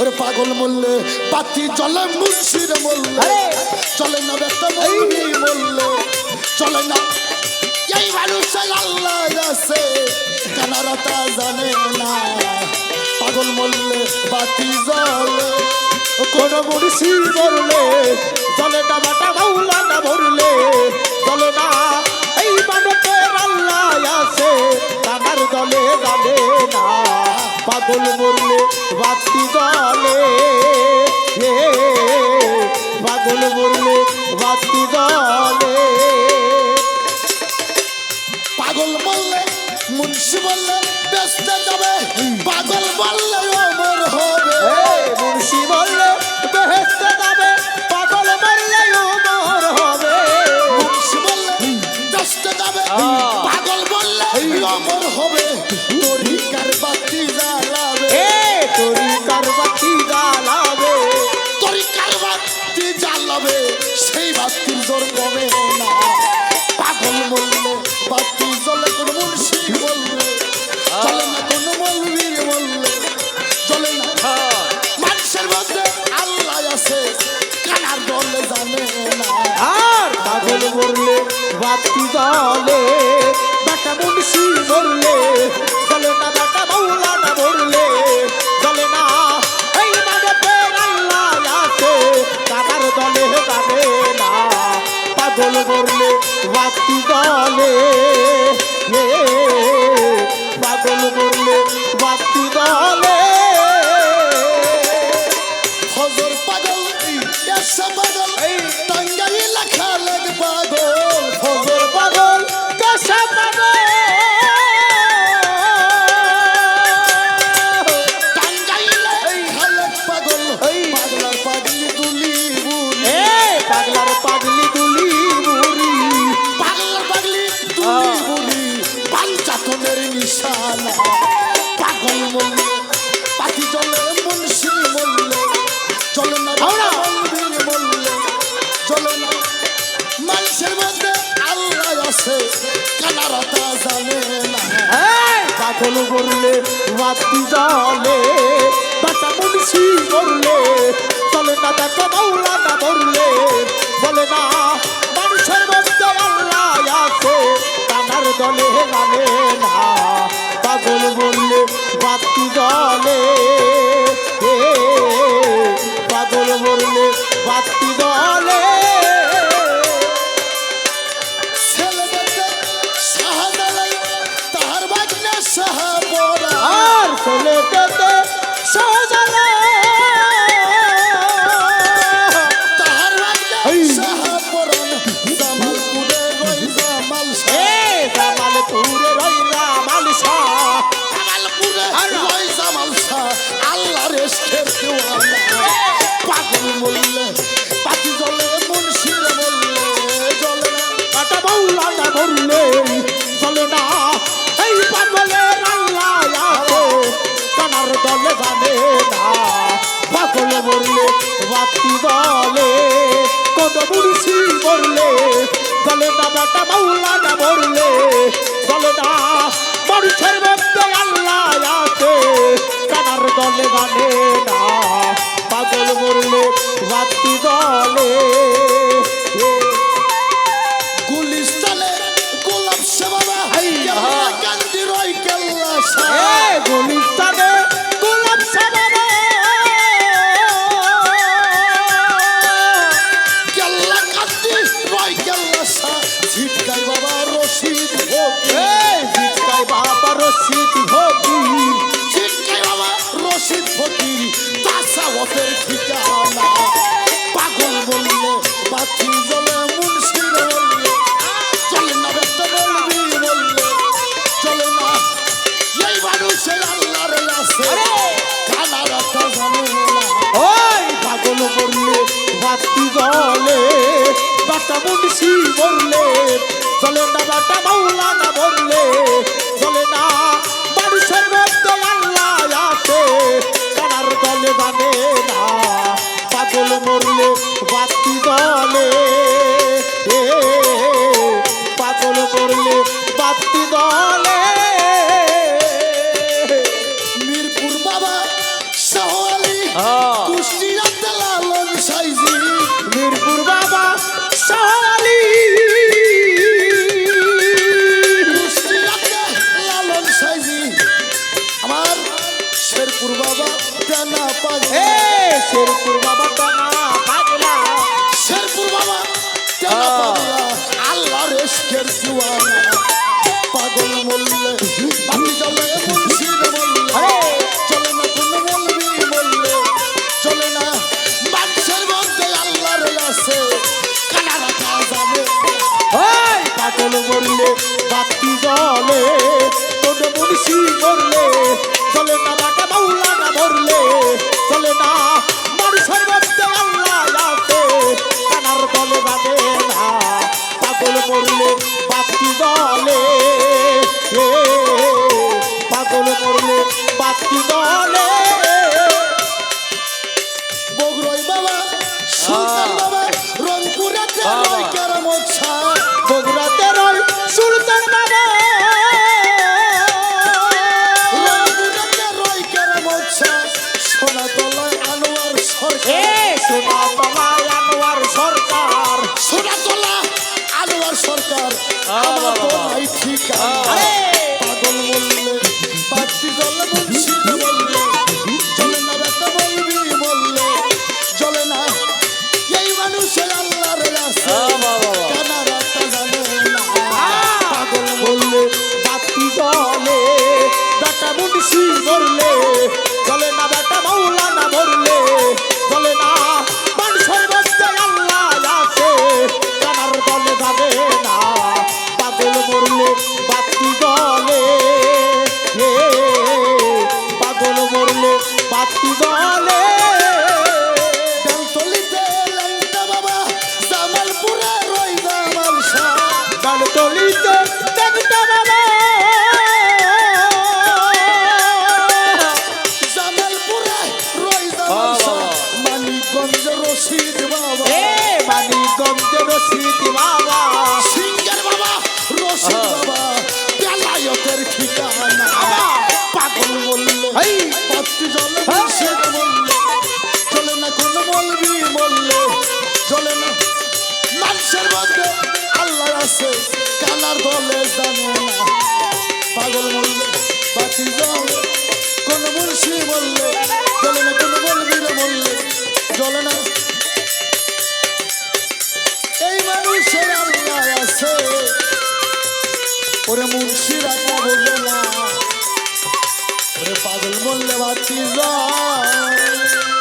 ওরে পাগল বললে পাতি জলে মুন্সির বললে চলে না ব্যস্ত মৌলবি বললে চলে না। এই মানুষের আল্লাহ আছে কানারা তা জানে না। পাগল বললে বাতি জলে কোন মুর্শি মরলে। চলে না বাটা বাউলা না ভরলে চলে না এই মানবের আল্লাহ আছে তানার দলে জানে না। পাগল মরলে বাতি জলে এ, পাগল মরলে বাতি জলে পাগল বললে মুন্সি বললে ব্যস্ত যাবে। পাগল বললে অমর হবে। মরলে বাতি জলে বেটা মুন্সি মরলে জলে না বেটা মৌলা না মরলে, জলে না এই মানে পের আল্লাহ আছে কাবার দলে যাবে না। পাগল মরলে বাতি জ্বলে পাগল করলে বাতি জলে বাটা মুন্সি করলে চলে না দেখা মাওলা না ধরলে বলে না মানুষের মধ্যে আল্লাহ আছে কানার দলে মানে না। পাগল বললে বাতি এ, পাগল বললে বাতি জলে। আর ছেলেটাতে পাগল বললে বাপি বলে কত মুড়িছি বললে গলে না বেটা বাউলা না মরলে চলে না মানুষের মধ্যে আল্লাহ আছে, কানার দলে গানে না। পাগল বললে বাপি দলে বাটা মুন্সি মরলে চলে না বাটা মাওলানা মরলে চলে না মানুষের মধ্যে আল্লাহ আসে। কানার দলে জানে না। পাগল মরলে বাতি জ্বলে। You are. সোনাতলা আনোয়ার সরকার আমার তো নাই ঠিকানা। আছে, কানার দলে জানে পাগল বললে বাতি জলে কোন মুন্সি বললে, জলে না কোন বলবির মরলে, জলে না। এই মানুষের আল্লাহ আছে। ওরে মুন্সি রাখা বলবে না। ওরে পাগল বললে বাতি জল